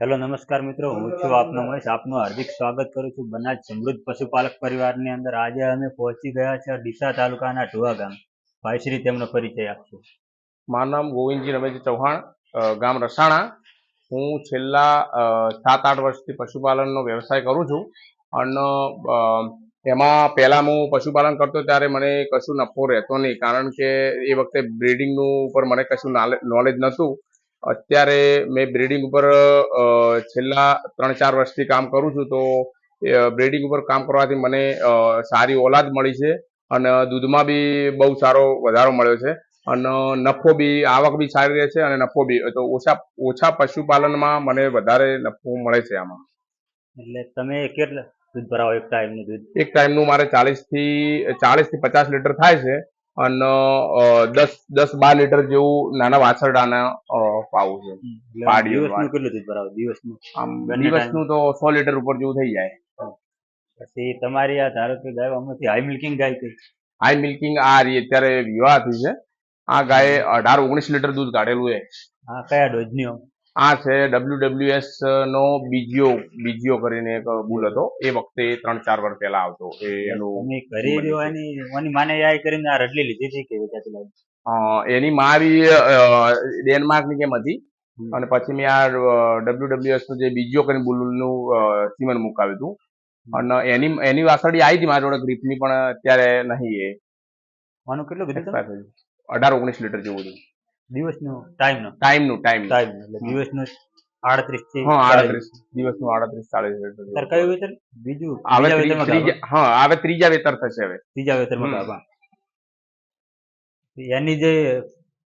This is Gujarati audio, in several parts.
હેલો, નમસ્કાર મિત્રો. હું છું આપનો મહેશ. આપનું હાર્દિક સ્વાગત કરું છું બનાજ સમૃદ્ધ પશુપાલક પરિવારની અંદર. આજે અમે પહોંચી ગયા છે ડીસા તાલુકાના ઢુવા ગામ. ભાઈશ્રી તેમનો પરિચય આપશો. મારું નામ ગોવિંદજી રમેશજી ચૌહાણ ગામ રસાણા. હું છેલ્લા સાત આઠ વર્ષથી પશુપાલનનો વ્યવસાય કરું છું. અને એમાં પહેલા હું પશુપાલન કરતો ત્યારે મને કશું નફો રહેતો નહીં. કારણ કે એ વખતે બ્રિડિંગનું ઉપર મને કશું નોલેજ નહોતું. અત્યારે મેં બ્રિડિંગ ઉપર છેલ્લા ત્રણ ચાર વર્ષથી કામ કરું છું તો બ્રિડિંગ ઉપર કામ કરવાથી મને સારી ઓલાદ મળી છે અને દૂધમાં બી બહુ સારો વધારો મળ્યો છે અને નફો બી આવક બી સારી રહે છે અને નફો બી તો ઓછા ઓછા પશુપાલનમાં મને વધારે નફો મળે છે આમાં. એટલે તમે કેટલા દૂધ ભરાવો એક ટાઈમનું દૂધ? એક ટાઈમનું મારે ચાલીસથી થી ચાલીસ પચાસ લીટર થાય છે અને દસ દસ બાર લીટર જેવું નાના વાછરડાના પાવું છે. એટલે દિવસનું કેટલું દૂધ ભરાવો દિવસનું? આમ દિવસનું તો સો લીટર ઉપર જેવું થઈ જાય. પછી તમારી આ ધારો કે ગાય આમાંથી હાઈ મિલ્કિંગ ગાય કઈ? હાઈ મિલ્કિંગ આ રહી અત્યારે વિવાહ થઈ છે. આ ગાય અઢાર ઓગણીસ લીટર દૂધ કાઢેલું છે. આ કયા ડોઝની આ છે ડબલ્યુ ડબલ્યુએસ નો બીજીઓ બીજીઓ કરીને એક બુલ હતો. એ વખતે ત્રણ ચાર વર્ષ પહેલા આવતો. એ એનું માને કરીને આ રટલી લીધી હતી કે વેચાતી એની મારી ડેનમાર્કની કેમ હતી. અને પછી મેં આ ડબલ્યુ એસનું જે બીજીઓ કરીને બુલનું સીમન મુકાવ્યું હતું. અને એની એની વાસળી આવી હતી મારી જોડે ગ્રીપની પણ અત્યારે નહીં એ. આનું કેટલું કીધું. અઢાર ઓગણીસ લીટર જેવું હતું. દિવસનું ટાઈમનું. ટાઈમનું ટાઈમ ટાઈમ એટલે દિવસનું આડત્રીસથી હા. આડત્રીસ. દિવસનું આડત્રીસ ચાલીસ કયું વેતર? બીજું? હવે ત્રીજા ત્રી- વેતનમાં ત્રીજા હા હવે ત્રીજા વેતર થશે હવે. ત્રીજા વેતનમાં હમ. એની જે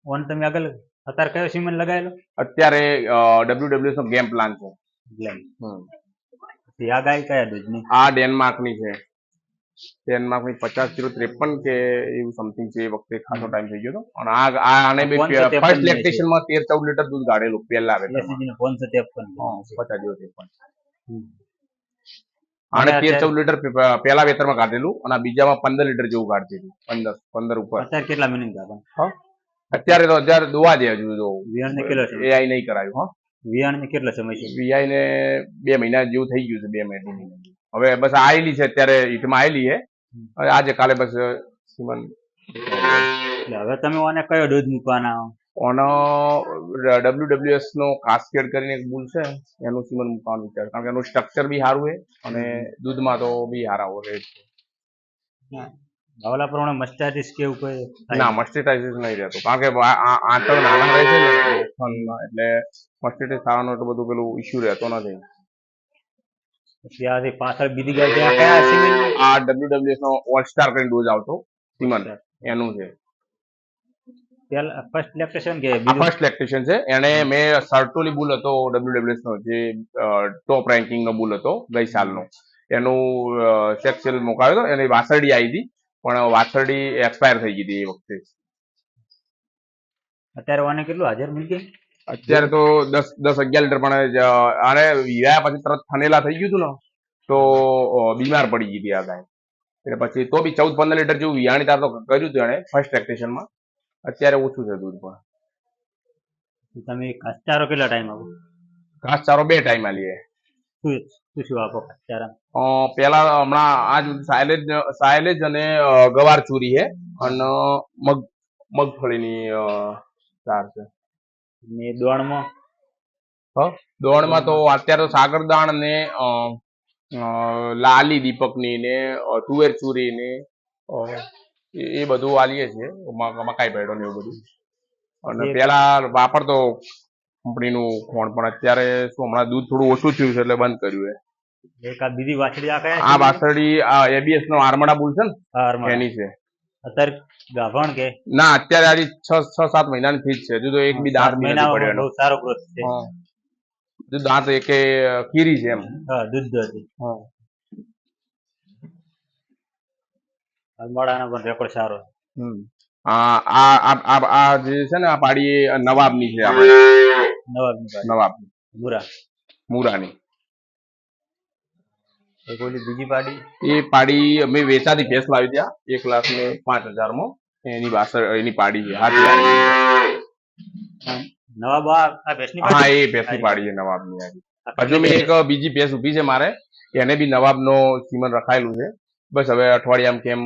ઓન તમે આગળ અત્યારે કયો સિમેન્ટ લગાવેલો? અત્યારે ડબ્લ્યુડબ્લ્યુએસ ડબલ્યુ નો ગેમ પ્લાન છે. આ ગાય કયા દૂધની? આ ડેનમાર્કની છે. ની પચાસ જીરો ત્રેપન કે એવું સમથિંગ છે એ વખતે ખાસો ટાઈમ થઈ ગયો હતો. અને આ આને બે ફર્સ્ટની લેક્ટેશનમાં તેર ચૌદ લીટર દૂધ કાઢેલું પહેલા ને પાંચસો જીરો ત્રેપન. આને અને તેર ચૌદ લીટર પહેલા વેતરમાં કાઢેલું અને બીજામાં પંદર લીટર જેવું કાઢેલું પંદર પંદર ઉપર. અત્યારે કેટલા મિનિટ ગાભા અત્યારે તો અત્યારે દોવા દે હજુ તો. વિયાણ કેટલો છે? એઆઈ નહીં કરાયું હા. વિયાણ ને કેટલો સમય છે? વીઆઈ ને બે મહિના જેવું થઈ ગયું છે બે મહિના. હવે બસ આયેલી છે અત્યારે હિટમાં આયેલી છે. હવે આજે કાલે બસ સીમન. હવે તમે ઓને કયો દૂધ મૂકવાના ઓનો ડબલ્યુ એસ નો કાસ્કેડ કરીને એક બુલ છે એનું સીમન મૂકવાનું વિચાર. કારણ કે એનું સ્ટ્રક્ચર બી સારું છે અને દૂધમાં તો બી સારા હોય ઓલા પ્રમાણે મસ્ટાટીસ કેવું કોઈ ના મસ્ટિટાઇઝિસ નહીં રહેતો. કારણ કે આંતર નાના રહે છે ને એટલે મસ્ટિટાઇઝ થવાનો એટલું બધું પેલું ઇશ્યુ રહેતો નથી. આથી પાછળ બીજી ગાય ત્યાં કયા સિમેન્ટ આ ડબલ્યુ નો ઓલ સ્ટાર કરીને ડોઝ આવતો સીમન એનું છે. ફર્સ્ટ કે ઇલેક્ટ્રિશિયન છે. એને મેં સર્ટોલી બુલ હતો ડબલ્યુ નો જે ટોપ રેન્કિંગ નો બુલ હતો ગઈ સાલનો. એનું સેક્સેલ મુકાવ્યો હતો. એની વાસરડી આવી હતી પણ વાસરડી એક્સપાયર થઈ ગઈ હતી એ વખતે. અત્યારે ઓને કેટલું હાજર મૂકી અત્યારે તો દસ દસ અગિયાર લીટર પણ આને વિવાયા પછી તરત થનેલા થઈ ગયું હતું ને તો બીમાર પડી ગઈ હતી આ ગાય. એટલે પછી તો બી ચૌદ પંદર લીટર જેવું વિયાણી તાર તો કર્યું હતું એણે ફર્સ્ટ લેક્ટેશનમાં અત્યારે ઓછું છે દૂધ પણ. તમે ઘાસચારો કેટલા ટાઈમ આપો? ઘાસચારો બે ટાઈમ આલીએ. શું શું આપો ઘાસચારા? પેલા હમણાં આજ સાયલેજ સાયલેજ અને ગવાર ચૂરી છે. અને મગ મગફળીની ચાર છે. ને દોણમાં? તો અત્યારે તો સાગરદાણ ને લાલી દીપકની ને તુવેર ચુરી ને એ એ બધું આલીએ છે મકાઈ પેડો ને એવું બધું. અને પેલા વાપરતો કંપનીનું ખોણ પણ અત્યારે શું હમણાં દૂધ થોડું ઓછું થયું છે એટલે બંધ કર્યું છે. બીજી વાછડી આ કયા આ વાસળી એબીએસ નો આર્મડા બુલ છે ને. એની છે. અત્યારે ગાભણ કે? ના અત્યારે આજે છ છ સાત મહિનાની ફીસ છે. હજુ તો એક બી દાંત મહિનામાં પડ્યો બહુ સારો ગ્રોથ છે. હજુ દાંત એકે કીરી છે એમ. હા દૂધ હતી અલમાડાનો પણ રેકોર્ડ સારો હમ. આ આ આ- આ આ જે છે ને આ પાડી નવાબની છે આપણે નવાબની. નવાબ. મુરા. મુરાની. એક બીજી પાડી? એ પાડી અમે વેચાતી ભેંસ લાવી ત્યાં એક લાખ ને પાંચ હજારમાં. એની બાસર એની પાડી છે હાથ નવાબ આ ભેંસની હા એ ભેંસની પાડી છે નવાબની આ. હજુ મેં એક બીજી ભેંસ ઊભી છે મારે એને બી નવાબનો સીમન રખાયેલું છે. બસ હવે અઠવાડિયામાં કેમ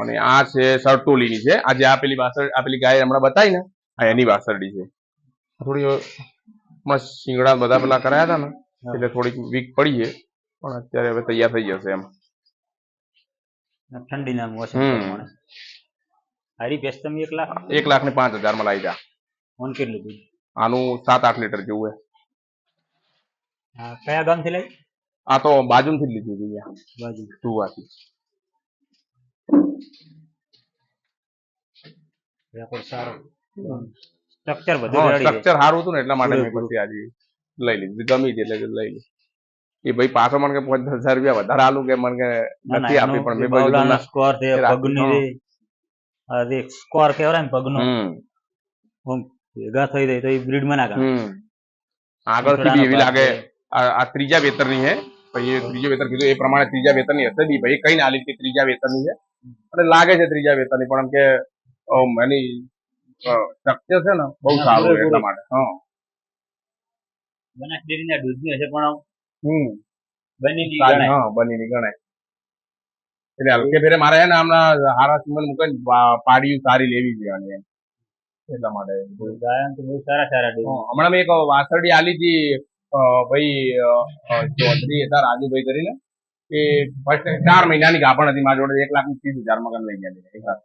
અને આ છે સરટોલીની છે. આજે આ પેલી વાસળ આ પેલી ગાય હમણાં બતાવી ને આ એની વાસરડી છે. થોડી મસ્ત શિંગડા બધા પેલા કરાયા હતા ને. એટલે થોડીક વીક પડી છે પણ અત્યારે હવે તૈયાર થઈ જશે એમ. ઠંડીના મોસમ પ્રમાણે. હારી ભેંસ તમે એક લાખ? એક લાખ ને પાંચ હજારમાં લાવી જા. ફોન કેટલું દૂધ આનું સાત આઠ લીટર જેવું હે. કયા ગામથી લઈ આ તો બાજુ થી લીધી હતી બાજુ. ધુવાથી રેકોર્ડ સારો. સ્ટ્રક્ચર બધું સ્ટ્રક્ચર સારું હતું ને એટલા માટે મેં પછી આજે લઈ લીધું ગમી હતી એટલે લઈ લીધી એ ભાઈ પાછો મને કે પાંચ દસ હજાર રૂપિયા વધારે આલું કે મને કે નથી આપી પણ મેં બધું સ્કોર છે પગની હા. રે આ સ્કોર કેવરાય ને પગનો. હમ. ભેગા થઈ જાય તો એ બ્રીડમાં નાખે આગળથી બી એવી લાગે આ ત્રીજા વેતરની છે પછી એ ત્રીજો વેતર કીધું એ પ્રમાણે ત્રીજા વેતરની હશે બી. ભાઈ કઈ ના લીધી કે ત્રીજા વેતરની છે અને લાગે છે ત્રીજા વેતરની પણ એમ કે એની સ્ટ્રક્ચર છે ને બહુ સારું એટલા માટે. હા. બનાસ ડેરીના દૂધની હશે પણ હમ. સારી, ગણાય. હા બનીની ગણાય. એટલે હલકે ફેરે મારે છે ને હમણાં હારા સિમન મૂકીને પાડીયું સારી લેવી જોઈએ એટલા માટે. ગાયન તો બહુ સારા સારા દૂધ. હમણાં મેં એક વાસરડી આલી હતી ભાઈ ચૌધરી હતા રાજુભાઈ કરીને એ ફર્સ્ટ ચાર મહિનાની ગાભણ હતી મારી જોડે એક લાખની ત્રીસ હજાર મકાન લઈ ગયા એક લાખ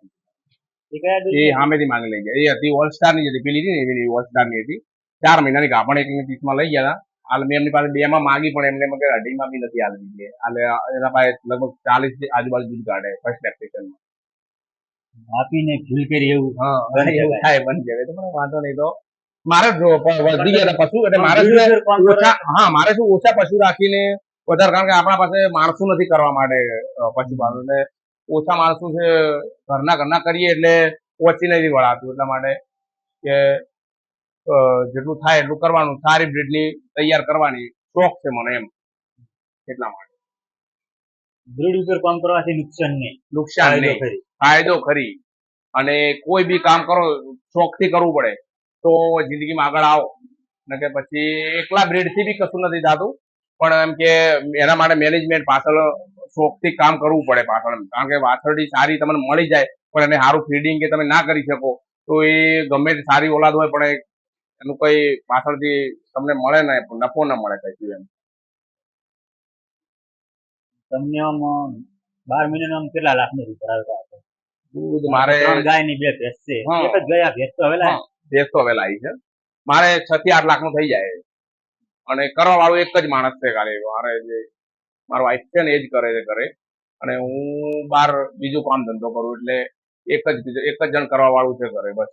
એ સામેથી માંગી લઈ ગયા. એ હતી ઓલ સ્ટારની હતી પેલી હતી ને એવી ઓલ સ્ટારની હતી. ચાર મહિનાની ગાભણ એક પીસમાં લઈ ગયા હતા. હાલ મેં એમની પાસે બે માં માગી પણ એમને મગે અઢીમાં બી નથી આલી દીધી હાલે એના પાસે લગભગ ચાલીસ આજુબાજુ દૂધ કાઢે ફર્સ્ટ એપ્લિકેશનમાં આપીને ભૂલ કરી એવું. હા થાય બની જાય તો મને વાંધો નહીં તો. મારે વધી ગયા પશુ એટલે મારે. ઓછા હા મારે શું ઓછા પશુ રાખીને વધારે કારણ કે આપણા પાસે માણસો નથી કરવા માટે પશુ પશુપાલન. એટલે ઓછા માણસો છે ઘરના ઘરના કરીએ એટલે ઓછી નથી વળાતું એટલા માટે કે જેટલું થાય એટલું કરવાનું. સારી બ્રીડની તૈયાર કરવાની શોખ છે મને એમ. એટલા માટે. બ્રીડ ઉપર કામ કરવાથી નુકસાન નહીં. નુકસાન નહીં. ફાયદો ખરી. અને કોઈ બી કામ કરો શોખથી કરવું પડે. તો જિંદગીમાં આગળ આવો. ને કે પછી એકલા બ્રીડથી બી કશું નથી થતું. પણ એમ કે એના માટે મેનેજમેન્ટ પાછળ શોખથી કામ કરવું પડે પાછળ. કારણ કે વાછરડી સારી તમને મળી જાય પણ એને સારું ફીડિંગ કે તમે ના કરી શકો તો એ ગમે તે સારી ઓલાદ હોય પણ એ- એનું કઈ પાછળથી તમને મળે ને નફો ના મળે કઈ એમ? તમને આમ બાર મહિનાનું આમ કેટલા લાખનું ઉપર આવતા હતા દૂધ મારે ગાયની બે ભેંસ છે. એક જ ગયા ભેંસ તો હવેલા ભેંસ તો હવેલા આવી છે. મારે છ થી આઠ લાખનું થઈ જાય. અને કરવા વાળું એક જ માણસ છે ખાલી. મારે જે મારો વાઈફ છે ને એ જ કરે છે ઘરે. અને હું બાર બીજું કામ ધંધો કરું એટલે એક જ બીજો- એક જ જણ કરવા વાળું છે ઘરે બસ.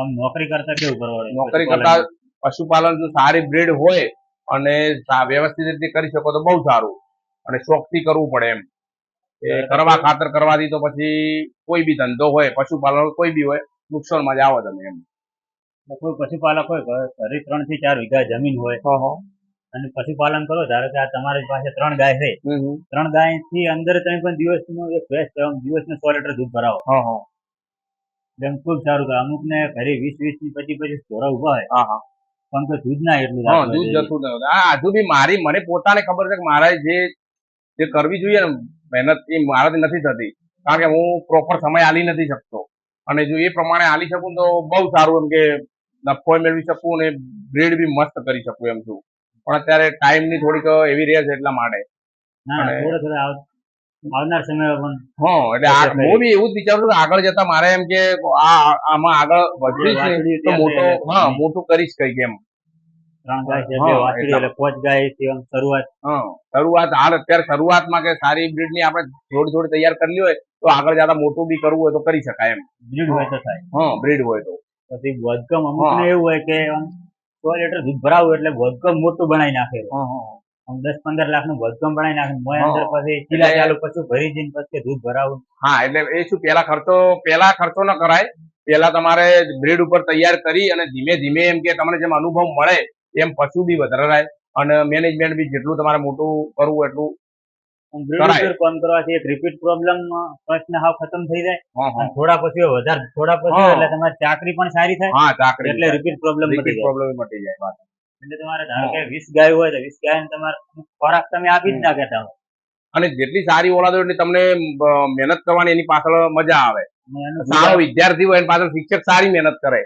આમ નોકરી કરતા કેવું કરવાનું? નોકરી કરતા પશુપાલન જો સારી બ્રીડ હોય અને વ્યવસ્થિત રીતે કરી શકો તો બહુ સારું. અને શોખથી કરવું પડે એમ. એ કરવા ખાતર કરવાથી તો પછી કોઈ બી ધંધો હોય પશુપાલન કોઈ બી હોય નુકસાનમાં જ આવો તમે એમ. કોઈ પશુપાલક હોય ઘર- ત્રણથી ચાર વીઘા જમીન હોય અને પશુપાલન કરો ધારો કે આ તમારી પાસે ત્રણ ગાય છે. ત્રણ ગાયથી અંદર તમે પણ દિવસનું એક ભેંસ દિવસ સો લીટર દૂધ ભરાવો. એમ ખૂબ સારું કે અમુક ને ઘરે વીસ વીસની પચીસ પચીસ ઢોરા ઊભા હોય. પણ તો દૂધ ના એટલું દૂધ જતું ન આ હજુ બી મારી મને પોતાને ખબર છે કે મારા જે જે કરવી જોઈએ ને મહેનત એ મારાથી નથી થતી. કારણ કે હું પ્રોપર સમય આલી નથી શકતો. અને જો એ પ્રમાણે આલી શકું તો બહુ સારું એમ કે નફો મેળવી શકું અને બ્રેડ બી મસ્ત કરી શકું એમ છું. પણ અત્યારે ટાઈમની થોડીક એવી રહે છે એટલા માટે. થોડો થોડો આવનાર સમયમાં પણ હા એટલે આ હું બી એવું જ વિચારું છું કે આગળ જતા મારે એમ કે આ આમાં આગળ વધીશ ને તો મોટો હા મોટું કરીશ કંઈક એમ. શરૂઆત. હાલ અત્યારે શરૂઆતમાં કે સારી બ્રીડની આપણે થોડી થોડી તૈયાર કરવી હોય તો આગળ જતા મોટું બી કરવું હોય તો કરી શકાય એમ. બ્રીડ હોય તો થાય. હા બ્રીડ હોય તો. પછી વધકમ અમુક એવું હોય કે સો લીટર દૂધ ભરાવું એટલે વધકમ મોટું બનાવી નાખે. દસ પંદર લાખનું વધકમ બનાવી નાખે મોય અંદર પછી ચીલા ચાલુ પછી ભરી જઈને પછી દૂધ ભરાવું. હા એટલે એ શું પેલા ખર્ચો પેલા ખર્ચો ન કરાય. પેલા તમારે બ્રીડ ઉપર તૈયાર કરી અને ધીમે ધીમે એમ કે તમને જેમ અનુભવ મળે એમ પશુ બી વધારાય અને મેનેજમેન્ટ બી જેટલું તમારે મોટું કરવું એટલું કામ કરવાથી એક રિપીટ પ્રોબ્લેમ પ્રશ્ન હાવ ખતમ થઈ જાય. થોડા પછી વધારે થોડા પછી એટલે તમારી ચાકરી પણ સારી થાય. એટલે રિપીટ પ્રોબ્લેમ રિપીટ પ્રોબ્લેમ મટી જાય. એટલે તમારે ધારો કે વીસ ગાય હોય તો વીસ ગાય તમારે ખોરાક તમે આપી જ ના કહેતા હોય અને જેટલી સારી ઓળાદો એટલી તમને મહેનત કરવાની એની પાછળ મજા આવે. સારો વિદ્યાર્થી હોય એની પાછળ શિક્ષક સારી મહેનત કરે.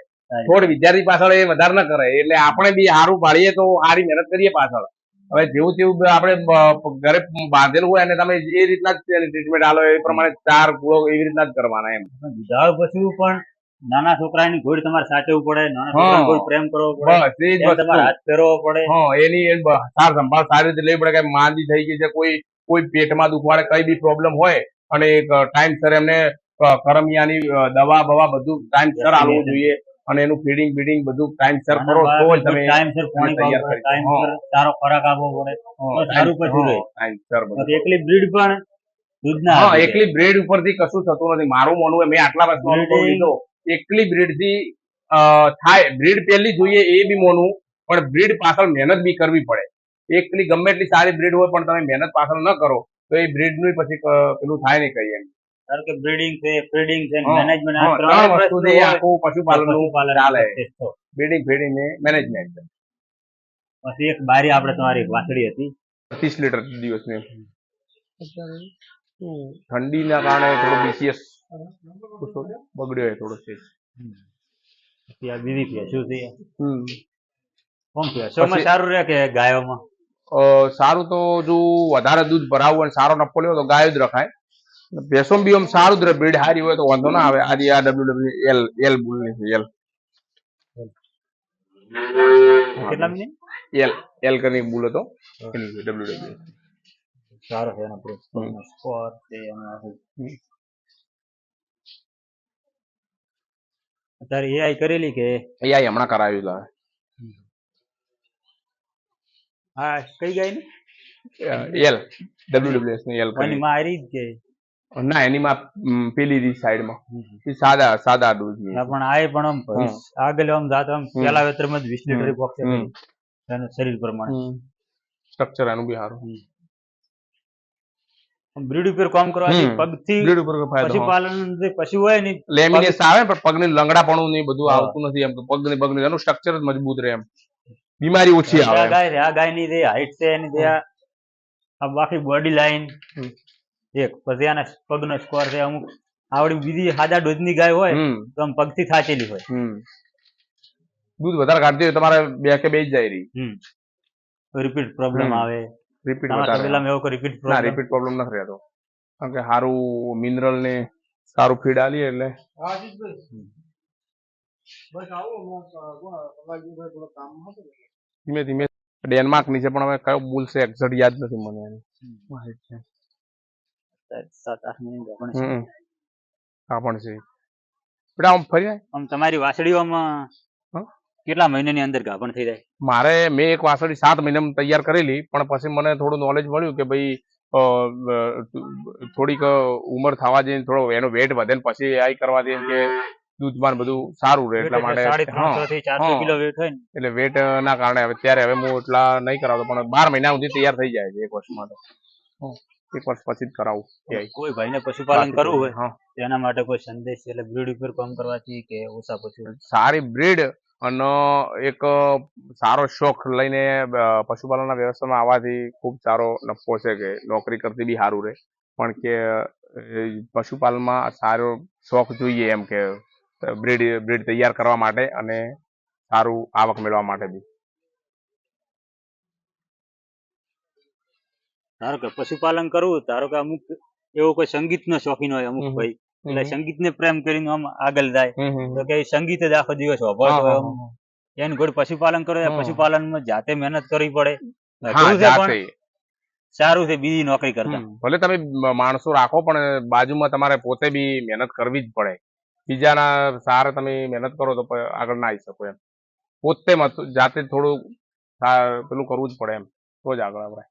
થોડ વિદ્યાર્થી પાછળ એ વધારે ન કરે. એટલે આપણે બી સારું પાડીએ તો સારી મહેનત કરીએ પાછળ. હવે જેવું તેવું આપણે ઘરે બાંધેલું હોય અને તમે એ રીતના જ ટ્રીટમેન્ટ આલો એ પ્રમાણે ચાર ગુળો એવી રીતના જ કરવાના એમ. દુધાળ પશુ પણ નાના છોકરાની ઘોડ તમારે સાચવવું પડે નાના છોકરા ઘોડ પ્રેમ કરવો પડે બસ એ જ તમારે હાથ ફેરવો પડે. હા એની સાર સંભાળ સારી રીતે લેવી પડે કે માંદી થઈ ગઈ છે કોઈ કોઈ પેટમાં દુખવાડે કઈ બી પ્રોબ્લેમ હોય અને ટાઈમ સર એમને કરમિયાની દવા બવા બધું ટાઈમ સર આવવું જોઈએ અને એનું ફીડિંગ બીડિંગ બધું ટાઈમ સર કરો તો જ તમે ટાઈમસર પાણી તૈયાર. ટાઈમસર સારો ખોરાક આપવો પડે સારું પછી રહે. ટાઈમ સર બધું. એકલી બ્રીડ પણ દૂધના હા એકલી બ્રેડ ઉપરથી કશું થતું નથી. મારું માનવું મેં આટલા વર્ષ લીધો. એકલી બ્રીડથી થાય. બ્રીડ પહેલી જોઈએ એ બી મોનું પણ બ્રીડ પાછળ મહેનત બી કરવી પડે. એકલી ગમે એટલી સારી બ્રીડ હોય પણ તમે મહેનત પાછળ ન કરો તો એ બ્રીડનું પછી પેલું થાય નહીં કહીએ એમ. ધારો કે બ્રીડિંગ છે ફીડિંગ છે મેનેજમેન્ટ હા, ત્રણ વસ્તુથી આખું પશુપાલનનું ચાલે. પછી બ્રીડિંગ ફીડિંગ ને મેનેજમેન્ટ એક બારી આપણે તમારી વાછડી હતી. ત્રીસ લીટર દિવસની. ઠંડીના કારણે થોડું બીસીએસ બગડ્યો હોય થોડો છે. પછી બીવી બીજી શું છે? હમ. ભેંસોમાં પછી- સારું રહે કે ગાયોમાં? સારું તો જો વધારે દૂધ ભરાવવું હોય અને સારો નફો લેવો તો ગાયો જ રખાય. ભેંસો બી આમ સારું જ રહે બ્રીડ સારી હોય તો વાંધો ના આવે. આજે આ ડબલ્યુ ડબલ્યુ એલ એલ બુલની છે એલ. એલ. એલ કરીને બુલ હતો ડબલ્યુ ડબલ્યુ. સારો છે એનો પ્રો- સ્કોર છે એનો અત્યારે એઆઈ કરેલી કે? એઆઈ હમણાં કરાવી લા હા કઈ ગઈ ને? એલ ડબલ્યુ ડબલ્યુ એસની એલ કરી માં હારી જ કે? ના એની માં પેલી રી સાઈડમાં. એ સાદા સાદા દૂધની પણ આ પણ આમ આગળ આમ જાત આમ. પેલા વેતરમાં જ વીસ લીટર બોક્સ એનું શરીર પ્રમાણે. સ્ટ્રક્ચર એનું બી સારું. બ્રીડ ઉપર કામ કરવાથી પગથી બ્રીડ ઉપર ફાયદો પછી પાલન જે પશુ હોય ને લેમિનેશન આવે પણ પગની લંગડાપણું ને બધું આવતું નથી એમ. પગની પગની એનું સ્ટ્રક્ચર જ મજબૂત રહે એમ. બીમારી ઓછી આવે આ. ગાય આ ગાયની જે હાઈટ છે એની જે આ આ બાકી બોડી લાઈન એક. પછી આના પગનો સ્કોર છે અમુક. આવડી બીજી હાજા ડોજની ગાય હોય તો આમ પગથી થાચેલી હોય. દૂધ વધારે કાઢતી હોય તમારે બે કે બે જ જાય રહી રિપીટ પ્રોબ્લેમ આવે. રિપીટ તબેલામાં એવો કોઈ રિપીટ ના રિપીટ પ્રોબ્લેમ નથી રહેતો કારણ કે સારું મિનરલ ને સારું ફીડ આલી એટલે ધીમે ધીમે ડેનમાર્કની છે પણ હવે કયો બુલ છે એક્ઝેક્ટ યાદ નથી મને એની. હમ. આ પણ છે બેટા આમ ફરી આમ તમારી વાછડીઓમાં હં? કેટલા મહિનાની અંદર ગાભણ થઈ જાય? મારે મેં એક વાસળી સાત મહિનામાં તૈયાર કરેલી પણ પછી મને થોડું નોલેજ મળ્યું કે ભાઈ થોડીક ઉંમર થવા જઈને થોડો એનો વેટ વધે ને પછી આ કરવા દે કે દૂધમાં બધું સારું રહે એટલા માટે એટલે વેટ ના કારણે હવે ત્યારે હવે હું એટલા નહીં કરાવતો પણ બાર મહિના સુધી તૈયાર થઈ જાય છે એક વર્ષમાં તો. એક વર્ષ પછી જ કરાવું. કોઈ ભાઈને પશુપાલન કરવું હોય હા. તો માટે કોઈ સંદેશ છે એટલે બ્રીડ ઉપર કામ કરવાથી કે ઓછા પશુ? સારી બ્રીડ અને એક સારો શોખ લઈને પશુપાલનના વ્યવસાયમાં આવવાથી ખૂબ સારો નફો છે કે નોકરી કરતી બી સારું રહે. પણ કે પશુપાલનમાં સારો શોખ જોઈએ એમ કે બ્રીડ બ્રીડ તૈયાર કરવા માટે અને સારું આવક મેળવવા માટે બી. ધારો કે પશુપાલન કરવું ધારો કે અમુક એવો કોઈ સંગીત નો શોખીન હોય અમુક ભાઈ. એટલે સંગીત ને પ્રેમ કરીને આમ આગળ જાય. તો કે સંગીત જ આખો દિવસ વાપરતો. એની ઘોડ પશુપાલન કરો પશુપાલનમાં જાતે મહેનત કરવી પડે. સારું છે બીજી નોકરી કરતા. ભલે તમે માણસો રાખો પણ બાજુમાં તમારે પોતે બી મહેનત કરવી જ પડે. બીજાના સહારે તમે મહેનત કરો તો આગળ ના આવી શકો એમ. પોતે મત- જાતે થોડું પેલું કરવું જ પડે એમ. તો જ આગળ આપણે.